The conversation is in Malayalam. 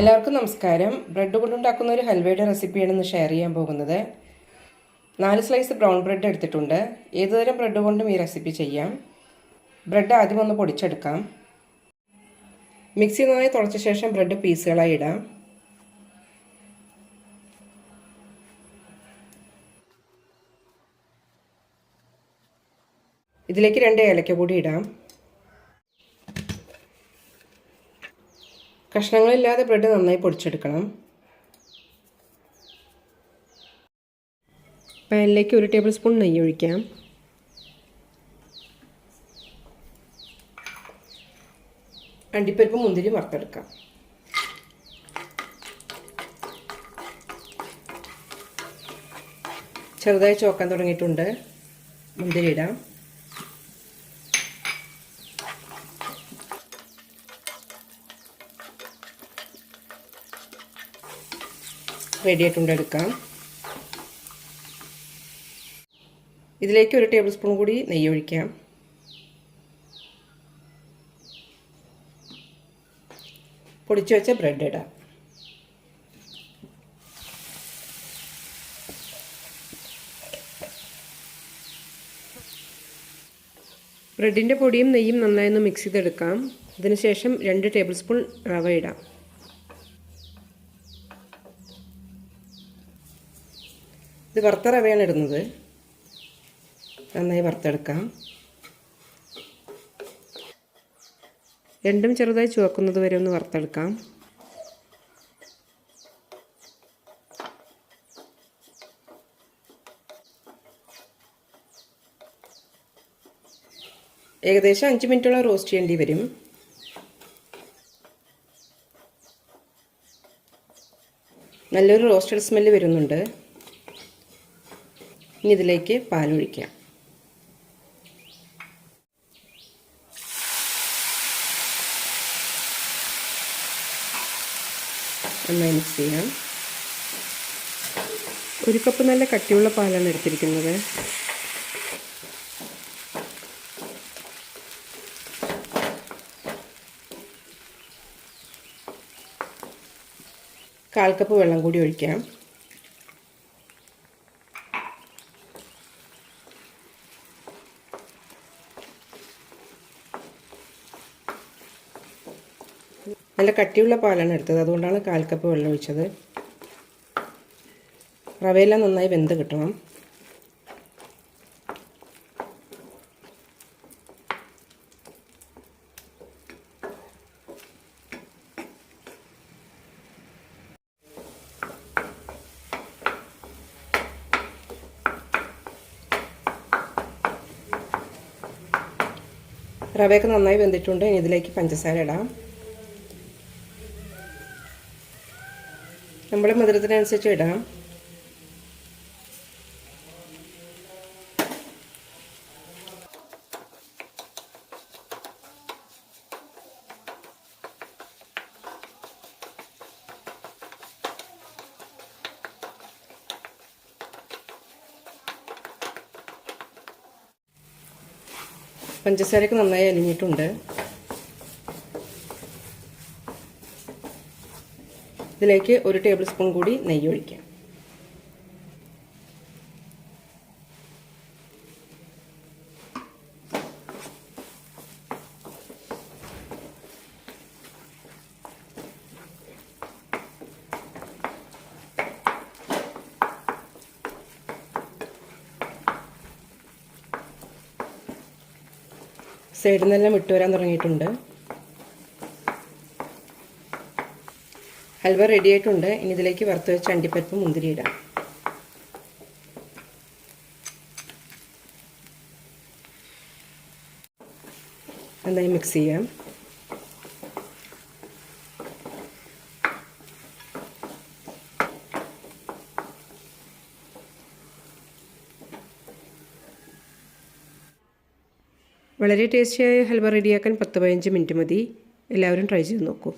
എല്ലാവർക്കും നമസ്കാരം. ബ്രെഡ് കൊണ്ടുണ്ടാക്കുന്ന ഒരു ഹൽവയുടെ റെസിപ്പിയാണ് ഇന്ന് ഷെയർ ചെയ്യാൻ പോകുന്നത്. നാല് സ്ലൈസ് ബ്രൗൺ ബ്രെഡ് എടുത്തിട്ടുണ്ട്. ഏതുതരം ബ്രെഡ് കൊണ്ടും ഈ റെസിപ്പി ചെയ്യാം. ബ്രെഡ് ആദ്യം ഒന്ന് പൊടിച്ചെടുക്കാം. മിക്സി നന്നായി തുളച്ച ശേഷം ബ്രെഡ് പീസുകളായി ഇടാം. ഇതിലേക്ക് രണ്ട് ഏലക്ക കൂടി ഇടാം. കഷ്ണങ്ങളില്ലാതെ ബ്രെഡ് നന്നായി പൊടിച്ചെടുക്കണം. പാനിലേക്ക് ഒരു ടേബിൾ സ്പൂൺ നെയ്യ് ഒഴിക്കാം. അണ്ടിപ്പരിപ്പ് മുന്തിരി വറുത്തെടുക്കാം. ചെറുതായി ചോക്കാൻ തുടങ്ങിയിട്ടുണ്ട്. മുന്തിരി ഇടാം റെഡി ആയിട്ടുണ്ട് എടുക്കാം ഇതിലേക്ക് ഒരു ടേബിൾ സ്പൂൺ കൂടി നെയ്യ് ഒഴിക്കാം പൊടിച്ചു വെച്ച ബ്രെഡ് ഇടാം. ബ്രെഡിന്റെ പൊടിയും നെയ്യും നന്നായി ഒന്ന് മിക്സ് ചെയ്തെടുക്കാം. അതിനുശേഷം രണ്ട് ടേബിൾ സ്പൂൺ റവ ഇടാം. ഇത് വറുത്ത റവയാണ് ഇടുന്നത്. നന്നായി വറുത്തെടുക്കാം. രണ്ടും ചെറുതായി ചുവക്കുന്നത് വരെ ഒന്ന് വറുത്തെടുക്കാം. ഏകദേശം അഞ്ച് മിനിറ്റോളം റോസ്റ്റ് ചെയ്യേണ്ടി വരും. നല്ലൊരു റോസ്റ്റഡ് സ്മെല്ല് വരുന്നുണ്ട്. ഇനി ഇതിലേക്ക് പാലൊഴിക്കാം. നന്നായി മിക്സ് ചെയ്യാം. ഒരു കപ്പ് നല്ല കട്ടിയുള്ള പാലാണ് എടുത്തിരിക്കുന്നത്. കാൽ കപ്പ് വെള്ളം കൂടി ഒഴിക്കാം. നല്ല കട്ടിയുള്ള പാലാണ് എടുത്തത്. അതുകൊണ്ടാണ് കാൽ കപ്പ് വെള്ളം ഒഴിച്ചത്. റവയെല്ലാം നന്നായി വെന്ത് കിട്ടണം. റവയൊക്കെ നന്നായി വെന്തിട്ടുണ്ട്. ഇനി ഇതിലേക്ക് പഞ്ചസാര ഇടാം. നമ്മുടെ മധുരത്തിനനുസരിച്ച് ഇടാം. പഞ്ചസാരയൊക്കെ നന്നായി അലിഞ്ഞിട്ടുണ്ട്. ഇതിലേക്ക് ഒരു ടേബിൾ സ്പൂൺ കൂടി നെയ്യ് ഒഴിക്കാം. സൈഡിൽ നിന്നെല്ലാം വിട്ടുവരാൻ തുടങ്ങിയിട്ടുണ്ട്. ഹൽവ റെഡി ആയിട്ടുണ്ട് ഇനി ഇതിലേക്ക് വറുത്ത് വെച്ച അണ്ടിപ്പരിപ്പ് മുന്തിരി ഇടാം നന്നായി മിക്സ് ചെയ്യാം. വളരെ ടേസ്റ്റിയായ ഹൽവ റെഡിയാക്കാൻ പത്ത് പതിനഞ്ച് മിനിറ്റ് മതി. എല്ലാവരും ട്രൈ ചെയ്ത് നോക്കൂ.